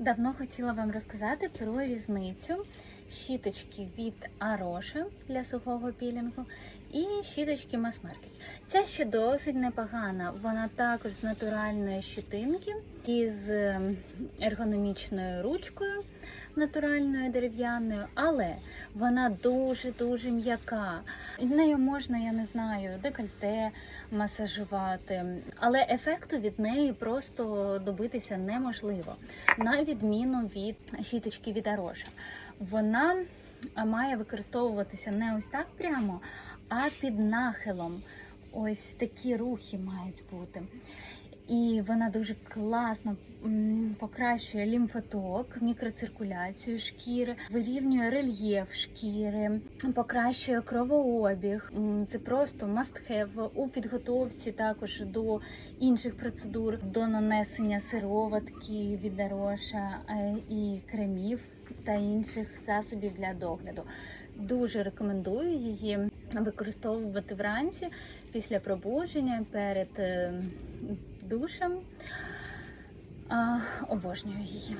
Давно хотіла вам розказати про різницю щіточки від Ароша для сухого пілінгу і щіточки Масмаркет. Ця ще досить непогана. Вона також з натуральної щитинки із з ергономічною ручкою натуральною дерев'яною, але вона дуже-дуже м'яка. Нею можна, я не знаю, декольте масажувати, але ефекту від неї просто добитися неможливо, на відміну від щіточки від Ароша. Вона має використовуватися не ось так прямо, а під нахилом. Ось такі рухи мають бути. І вона дуже класно покращує лімфоток, мікроциркуляцію шкіри, вирівнює рельєф шкіри, покращує кровообіг. Це просто must have у підготовці також до інших процедур, до нанесення сироватки від Дароша е, і кремів та інших засобів для догляду. Дуже рекомендую її використовувати вранці після пробудження перед е, душем. Обожнюю її.